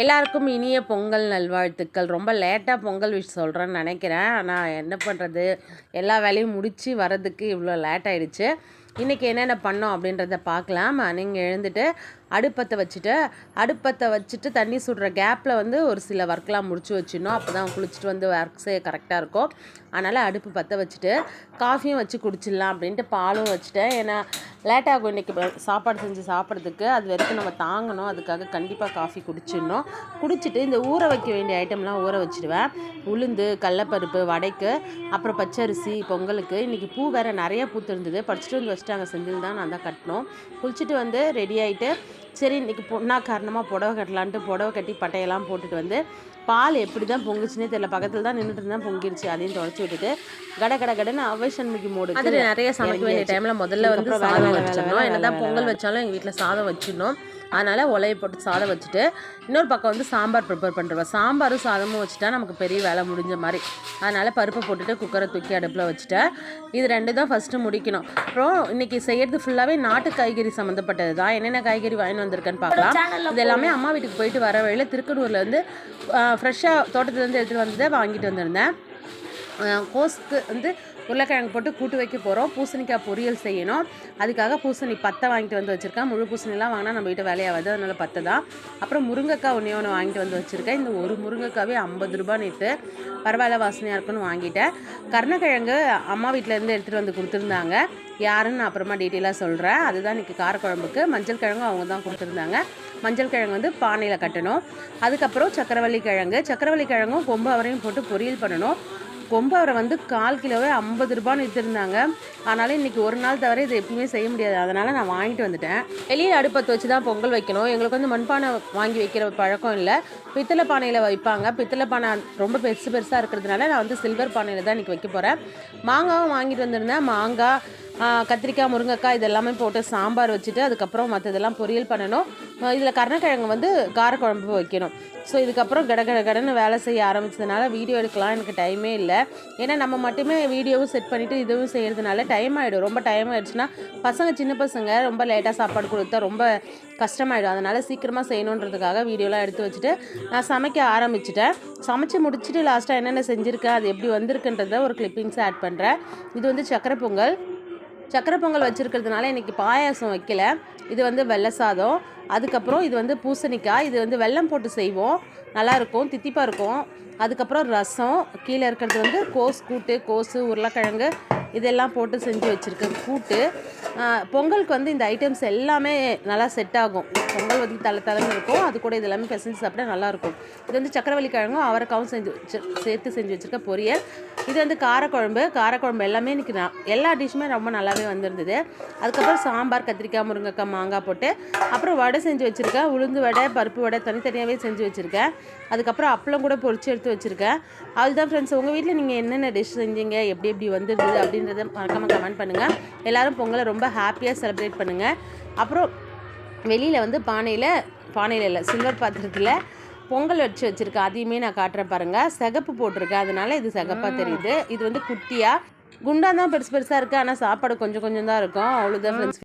எல்லாருக்கும் இனிய பொங்கல் நல்வாழ்த்துக்கள். ரொம்ப லேட்டாக பொங்கல் விஷ் சொல்கிறேன்னு நினைக்கிறேன். ஆனால் என்ன பண்ணுறது எல்லா வேலையும் முடித்து வரதுக்கு இவ்வளோ லேட் ஆகிடுச்சு இன்றைக்கி என்னென்ன பண்ணோம் அப்படின்றத பார்க்கலாம். நீங்கள் எழுந்துட்டு அடுப்பத்தை வச்சுட்டு அடுப்பத்தை வச்சுட்டு தண்ணி சுடுற கேப்பில் வந்து ஒரு சில ஒர்க்லாம் முடிச்சு வச்சிடணும். அப்போ தான் குளிச்சுட்டு வந்து ஒர்க் செய்ய கரெக்டாக இருக்கும். அதனால் அடுப்பு பற்ற வச்சுட்டு காஃபியும் வச்சு குடிச்சிடலாம் அப்படின்ட்டு பாலும் வச்சுட்டேன். ஏன்னா லேட்டாகும் இன்றைக்கி சாப்பாடு செஞ்சு சாப்பிட்றதுக்கு. அது வரைக்கும் நம்ம தாங்கணும். அதுக்காக கண்டிப்பாக காஃபி குடிச்சிடணும். குடிச்சிட்டு இந்த ஊற வைக்க வேண்டிய ஐட்டம்லாம் ஊற வச்சுடுவேன். உளுந்து கடலப்பருப்பு வடைக்கு அப்புறம் பச்சரிசி பொங்கலுக்கு. இன்றைக்கி பூ வேறு நிறையா பூத்திருந்தது. படிச்சுட்டு வந்து வச்சுட்டாங்க. செந்தில் தான் நான் தான் கட்டணும். குளிச்சுட்டு வந்து ரெடி ஆகிட்டு சரி இன்றைக்கி பொண்ணா காரணமாக புடவை கட்டலான்ட்டு புடவை கட்டி பட்டையெல்லாம் போட்டுட்டு வந்து பால் எப்படி தான் பொங்குச்சுனே தெரியல. பக்கத்தில் தான் நின்றுட்டு இருந்தால் பொங்கிருச்சு அதையும் தொடச்சி விட்டுட்டு கட கட கடன்னு அவைஷன்மிக்கு மோடு அது நிறைய சமைக்க வேண்டிய டைமில் முதல்ல வந்து சாதம் வச்சிடணும். வேலை, என்னதான் வேலை, பொங்கல். வச்சாலும் எங்கள் வீட்டில் சாதம் வச்சிடணும். அதனால் உலையை போட்டு சாதம் வச்சுட்டு இன்னொரு பக்கம் வந்து சாம்பார் ப்ரிப்பேர் பண்ணுறோம் சாம்பாரும் சாதமும் வச்சுட்டா நமக்கு பெரிய வேலை முடிஞ்ச மாதிரி. அதனால் பருப்பை போட்டுட்டு குக்கரை தூக்கி அடுப்பில் வச்சுட்டேன். இது ரெண்டு தான் ஃபஸ்ட்டு முடிக்கணும். அப்புறம் இன்னைக்கு செய்யறது ஃபுல்லாகவே நாட்டு காய்கறி சம்மந்தப்பட்டது தான். என்னென்ன காய்கறி வாங்கிட்டு வந்திருக்கேன்னு பார்க்கலாம். இது எல்லாமே அம்மா வீட்டுக்கு போயிட்டு வர வழியில் திருக்கனூரில் வந்து ஃப்ரெஷ்ஷாக தோட்டத்துலேருந்து எடுத்துகிட்டு வந்ததை வாங்கிட்டு வந்திருந்தேன். கோஸ்க்கு வந்து உருளைக்கிழங்கு போட்டு கூட்டு வைக்க போகிறோம் பூசணிக்காய் பொரியல் செய்யணும். அதுக்காக பூசணி பத்தை வாங்கிட்டு வந்து வச்சுருக்கேன். முழு பூசணிலாம் வாங்கினா நம்ம வீட்டு வேலையாகாது அதனால பத்து தான். அப்புறம் முருங்கைக்காய் ஒன்றே ஒன்று வாங்கிட்டு வந்து வச்சுருக்கேன். இந்த ஒரு முருங்கைக்காவே ஐம்பது ரூபா நேற்று பரவாயில்ல வாசனையாக இருக்குன்னு வாங்கிட்டேன். கருணக்கிழங்கு அம்மா வீட்டிலேருந்து எடுத்துகிட்டு வந்து கொடுத்துருந்தாங்க. யாருன்னு நான் அப்புறமா டீட்டெயிலாக சொல்கிறேன் அதுதான் இன்றைக்கி காரக்குழம்புக்கு. மஞ்சள் கிழங்கும் அவங்க தான் கொடுத்துருந்தாங்க. மஞ்சள் கிழங்கு வந்து பானையில் கட்டணும். அதுக்கப்புறம் சக்கரவள்ளி கிழங்கு. சக்கரவள்ளி கிழங்கும் கொம்பு அவரையும் போட்டு பொரியல் பண்ணணும். கொம்பு அவரை வந்து கால் கிலோவே ஐம்பது ரூபான்னு விற்றுருந்தாங்க அதனால் இன்றைக்கி ஒரு நாள் தவிர இதை எப்பவுமே செய்ய முடியாது. அதனால் நான் வாங்கிட்டு வந்துட்டேன். வெளியே அடுப்பத்தை வச்சு தான் பொங்கல் வைக்கணும். எங்களுக்கு வந்து மண்பானை வாங்கி வைக்கிற பழக்கம் இல்லை. பித்தளை பானையில் வைப்பாங்க. பித்தளை பானை ரொம்ப பெருசு பெருசாக இருக்கிறதுனால நான் வந்து சில்வர் பானையில் தான் இன்றைக்கி வைக்க போகிறேன் மாங்காவும் வாங்கிட்டு வந்திருந்தேன். மாங்காய் கத்திரிக்காய் முருங்கைக்காய் இதெல்லாமே போட்டு சாம்பார் வச்சுட்டு அதுக்கப்புறம் மற்றதெல்லாம் பொரியல் பண்ணணும். இதில் கருணக்கிழங்கு வந்து காரக்குழம்பு வைக்கணும். ஸோ இதுக்கப்புறம் கட கட கடன்னு வேலை செய்ய ஆரம்பித்ததுனால வீடியோ எடுக்கலாம் எனக்கு டைமே இல்லை. ஏன்னா நம்ம மட்டுமே வீடியோவும் செட் பண்ணிவிட்டு இதுவும் செய்கிறதுனால டைம் ஆகிடும் ரொம்ப டைம் ஆகிடுச்சுன்னா பசங்க சின்ன பசங்க ரொம்ப லேட்டாக சாப்பாடு கொடுத்தா ரொம்ப கஷ்டமாயிடும். அதனால் சீக்கிரமாக செய்யணுன்றதுக்காக வீடியோலாம் எடுத்து வச்சுட்டு நான் சமைக்க ஆரம்பிச்சிட்டேன். சமைச்சு முடிச்சுட்டு லாஸ்ட்டாக என்னென்ன செஞ்சுருக்கேன் அது எப்படி வந்திருக்குன்றத ஒரு கிளிப்பிங்ஸ் ஆட் பண்ணுறேன் இது வந்து சக்கரை பொங்கல். சக்கரை பொங்கல் வச்சுருக்கிறதுனால இன்றைக்கி பாயாசம் வைக்கல. இது வந்து வெள்ளை சாதம். அதுக்கப்புறம் இது வந்து பூசணிக்காய். இது வந்து வெல்லம் போட்டு செய்வோம். நல்லாயிருக்கும் தித்திப்பாக இருக்கும். அதுக்கப்புறம் ரசம். கீழே இருக்கிறது வந்து கோஸ் கூட்டு கோஸு உருளைக்கிழங்கு. இதெல்லாம் போட்டு செஞ்சு வச்சுருக்கேன். கூட்டு. பொங்கலுக்கு வந்து இந்த ஐட்டம்ஸ் எல்லாமே நல்லா செட் ஆகும். பொங்கல் வந்து தலை தலைன்னு இருக்கும். அது கூட இது எல்லாமே பிசைஞ்சு சாப்பிட்டா நல்லாயிருக்கும் இது வந்து சக்கரவள்ளி கிழங்கும் அவரைக்காவும் செஞ்சு வச்சு சேர்த்து செஞ்சு வச்சுருக்க பொரியல். இது வந்து காரக்குழம்பு. காரக்குழம்பு எல்லாமே இன்றைக்கி நான் எல்லா டிஷ்ஷுமே ரொம்ப நல்லாவே வந்திருந்தது. அதுக்கப்புறம் சாம்பார் கத்திரிக்காய் முருங்கைக்காய் மாங்காய் போட்டு அப்புறம் வடை செஞ்சு வச்சுருக்கேன். உளுந்து வடை பருப்பு வடை தனித்தனியாகவே செஞ்சு வச்சுருக்கேன். அதுக்கப்புறம் அப்பளம் கூட பொரிச்சு எடுத்து வச்சுருக்கேன். அதுதான் ஃப்ரெண்ட்ஸ் உங்கள் வீட்டில் நீங்கள் என்னென்ன டிஷ் செஞ்சீங்க? எப்படி எப்படி வந்துருந்தது? அப்படின்றத மறக்காமல் கமெண்ட் பண்ணுங்கள் எல்லாரும் பொங்கலை ரொம்ப ரொம்ப ஹாப்பியாக செலிப்ரேட் பண்ணுங்கள் அப்புறம் வெளியில் வந்து பானையில் பானையில் இல்லை சில்வர் பாத்திரத்தில் பொங்கல் வச்சு வச்சுருக்கேன் அதையுமே நான் காட்டுறேன் பாருங்கள் சிகப்பு போட்டிருக்கேன் அதனால இது சிகப்பாக தெரியுது. இது வந்து குட்டியாக குண்டா தான் பெருசு பெருசாக இருக்குது ஆனால் சாப்பாடு கொஞ்சம் கொஞ்சம் தான் இருக்கும். அவ்வளோதான் ஃப்ரெண்ட்ஸ்